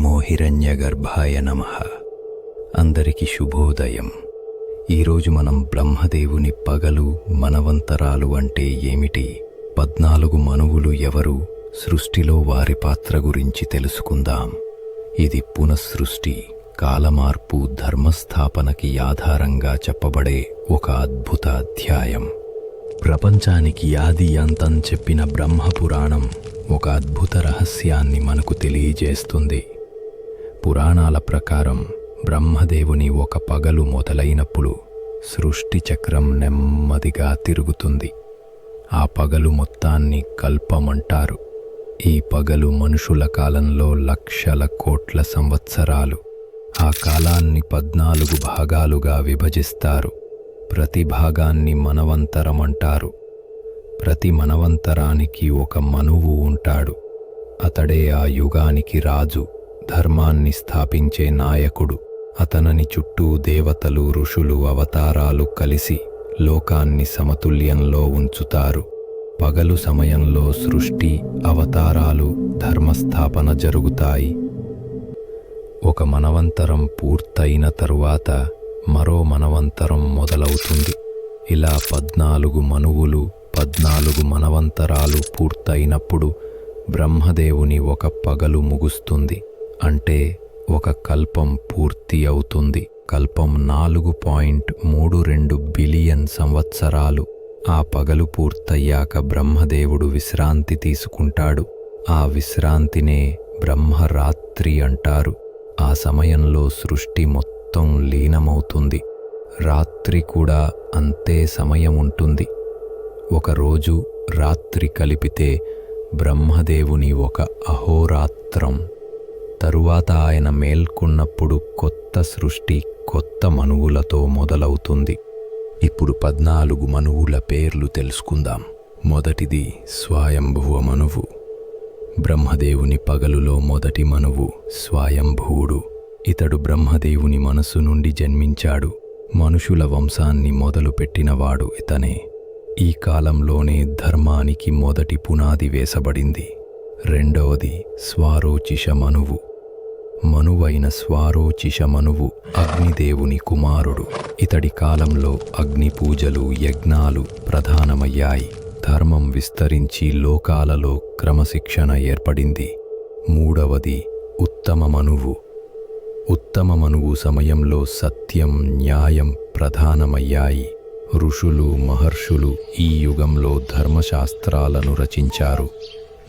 నమో హిరణ్యగర్భాయ నమ. అందరికి శుభోదయం. ఈరోజు మనం బ్రహ్మదేవుని పగలు మనవంతరాలు అంటే ఏమిటి? పద్నాలుగు మనువులు ఎవరు? సృష్టిలో వారి పాత్ర గురించి తెలుసుకుందాం. ఇది పునఃసృష్టి కాలమార్పు ధర్మస్థాపనకి ఆధారంగా చెప్పబడే ఒక అద్భుత అధ్యాయం. ప్రపంచానికి ఆది అంతం చెప్పిన బ్రహ్మపురాణం ఒక అద్భుత రహస్యాన్ని మనకు తెలియజేస్తుంది. పురాణాల ప్రకారం బ్రహ్మదేవుని ఒక పగలు మొదలైనప్పుడు సృష్టి చక్రం నెమ్మదిగా తిరుగుతుంది. ఆ పగలు మొత్తాన్ని కల్పమంటారు. ఈ పగలు మనుషుల కాలంలో లక్షల కోట్ల సంవత్సరాలు. ఆ కాలాన్ని పద్నాలుగు భాగాలుగా విభజిస్తారు. ప్రతి భాగాన్ని మనవంతరమంటారు. ప్రతి మనవంతరానికి ఒక మనువు ఉంటాడు. అతడే ఆ యుగానికి రాజు. ధర్మాన్ని స్థాపించే నాయకుడు. అతనని చుట్టూ దేవతలు ఋషులు అవతారాలు కలిసి లోకాన్ని సమతుల్యంలో ఉంచుతారు. పగలు సమయంలో సృష్టి అవతారాలు ధర్మస్థాపన జరుగుతాయి. ఒక మనవంతరం పూర్తయిన తరువాత మరో మనవంతరం మొదలవుతుంది. ఇలా పద్నాలుగు మనువులు పద్నాలుగు మనవంతరాలు పూర్తయినప్పుడు బ్రహ్మదేవుని ఒక పగలు ముగుస్తుంది. అంటే ఒక కల్పం పూర్తి అవుతుంది. కల్పం నాలుగు పాయింట్ మూడు రెండు బిలియన్ సంవత్సరాలు. ఆ పగలు పూర్తయ్యాక బ్రహ్మదేవుడు విశ్రాంతి తీసుకుంటాడు. ఆ విశ్రాంతినే బ్రహ్మరాత్రి అంటారు. ఆ సమయంలో సృష్టి మొత్తం లీనమవుతుంది. రాత్రి కూడా అంతే సమయం ఉంటుంది. ఒకరోజు రాత్రి కలిపితే బ్రహ్మదేవుని ఒక అహోరాత్రం. తరువాత ఆయన మేల్కొన్నప్పుడు కొత్త సృష్టి కొత్త మనువులతో మొదలవుతుంది. ఇప్పుడు పద్నాలుగు మనువుల పేర్లు తెలుసుకుందాం. మొదటిది స్వయంభువ మనువు. బ్రహ్మదేవుని పగలులో మొదటి మనువు స్వయంభువుడు ఇతడు బ్రహ్మదేవుని మనసు నుండి జన్మించాడు. మనుషుల వంశాన్ని మొదలుపెట్టినవాడు ఇతనే. ఈ కాలంలోనే ధర్మానికి మొదటి పునాది వేసబడింది. రెండవది స్వారోచిష మనువు. మనువైన స్వారోచిష మనువు అగ్నిదేవుని కుమారుడు. ఇతడి కాలంలో అగ్ని పూజలు యజ్ఞాలు ప్రధానమయ్యాయి. ధర్మం విస్తరించి లోకాలలో క్రమశిక్షణ ఏర్పడింది. మూడవది ఉత్తమ మనువు ఉత్తమ మనువు సమయంలో సత్యం న్యాయం ప్రధానమయ్యాయి. ఋషులు మహర్షులు ఈ యుగంలో ధర్మశాస్త్రాలను రచించారు.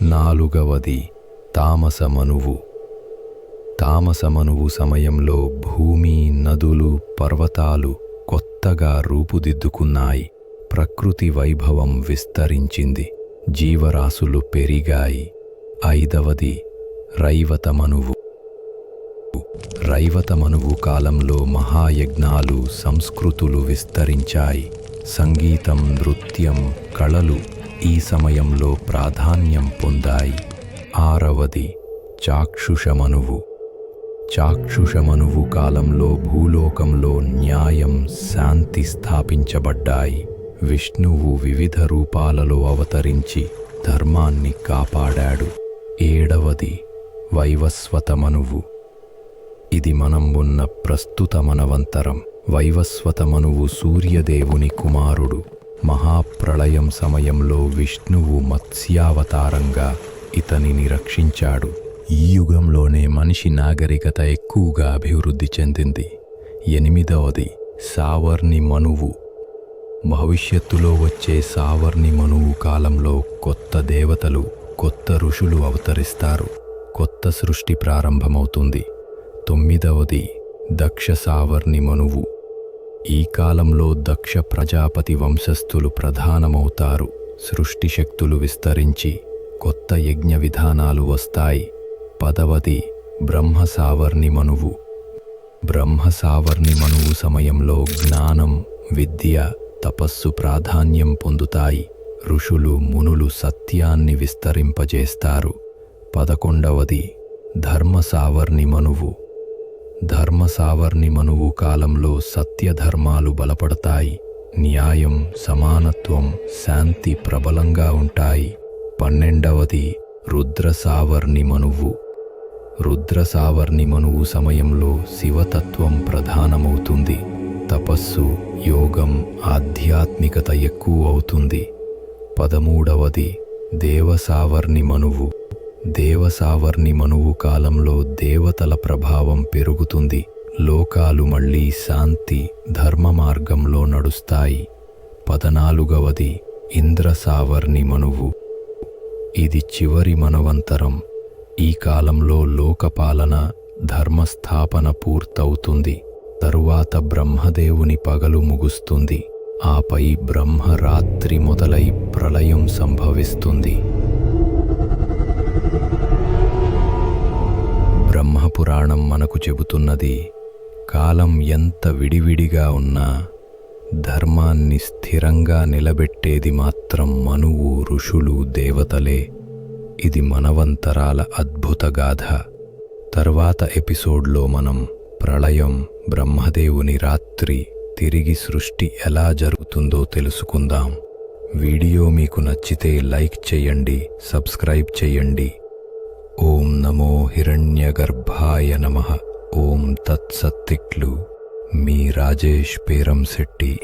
నాలుగవది తామస మనువు తామసమనువు సమయంలో భూమి నదులు పర్వతాలు కొత్తగా రూపుదిద్దుకున్నాయి. ప్రకృతి వైభవం విస్తరించింది. జీవరాశులు పెరిగాయి. ఐదవది రైవతమనువు. రైవతమనువు కాలంలో మహాయజ్ఞాలు సంస్కృతులు విస్తరించాయి. సంగీతం నృత్యం కళలు ఈ సమయంలో ప్రాధాన్యం పొందాయి. ఆరవది చాక్షుషమనువు. చాక్షుషమనువు కాలంలో భూలోకంలో న్యాయం శాంతి స్థాపించబడ్డాయి. విష్ణువు వివిధ రూపాలలో అవతరించి ధర్మాన్ని కాపాడాడు. ఏడవది వైవస్వతమనువు. ఇది మనం ఉన్న ప్రస్తుత మనవంతరం వైవస్వతమనువు సూర్యదేవుని కుమారుడు. మహాప్రళయం సమయంలో విష్ణువు మత్స్యావతారంగా ఇతనిని రక్షించాడు. ఈ యుగంలోనే మనిషి నాగరికత ఎక్కువగా అభివృద్ధి చెందింది. ఎనిమిదవది సావర్ణి మనువు. భవిష్యత్తులో వచ్చే సావర్ణి మనువు కాలంలో కొత్త దేవతలు కొత్త ఋషులు అవతరిస్తారు. కొత్త సృష్టి ప్రారంభమవుతుంది. తొమ్మిదవది దక్ష సావర్ణి మనువు. ఈ కాలంలో దక్ష ప్రజాపతి వంశస్థులు ప్రధానమవుతారు. సృష్టి శక్తులు విస్తరించి కొత్త యజ్ఞ విధానాలు వస్తాయి. పదవది బ్రహ్మసావర్ణి మనువు. బ్రహ్మసావర్ణి మనువు సమయంలో జ్ఞానం విద్య తపస్సు ప్రాధాన్యం పొందుతాయి. ఋషులు మునులు సత్యాన్ని విస్తరింపజేస్తారు. పదకొండవది ధర్మసావర్ణి మనువు. ధర్మసావర్ణి మనువు కాలంలో సత్యధర్మాలు బలపడతాయి. న్యాయం సమానత్వం శాంతి ప్రబలంగా ఉంటాయి. పన్నెండవది రుద్రసావర్ణి మనువు. రుద్ర సావర్ణి మనువు సమయంలో శివతత్వం ప్రధానమవుతుంది. తపస్సు యోగం ఆధ్యాత్మికత ఎక్కువ అవుతుంది. పదమూడవది దేవసావర్ణి మనువు దేవసావర్ణి మనువు కాలంలో దేవతల ప్రభావం పెరుగుతుంది. లోకాలు మళ్ళీ శాంతి ధర్మ మార్గంలో నడుస్తాయి. పదనాలుగవది ఇంద్రసావర్ణి మనువు ఇది చివరి మనవంతరం. ఈ కాలంలో లోకపాలన ధర్మస్థాపన పూర్తవుతుంది. తరువాత బ్రహ్మదేవుని పగలు ముగుస్తుంది. ఆపై బ్రహ్మరాత్రి మొదలై ప్రళయం సంభవిస్తుంది. బ్రహ్మపురాణం మనకు చెబుతున్నది కాలం ఎంత విడివిడిగా ఉన్నా ధర్మాన్ని స్థిరంగా నిలబెట్టేది మాత్రం మనువు ఋషులు దేవతలే. ఇది మనవంతరాల అద్భుత గాథ. తర్వాత ఎపిసోడ్లో మనం ప్రళయం బ్రహ్మదేవుని రాత్రి తిరిగి సృష్టి ఎలా జరుగుతుందో తెలుసుకుందాం. వీడియో మీకు నచ్చితే లైక్ చేయండి సబ్స్క్రైబ్ చేయండి. ఓం నమో హిరణ్యగర్భాయ నమ. ఓం తత్సత్తిక్లు. మీ రాజేష్ పేరంశెట్టి.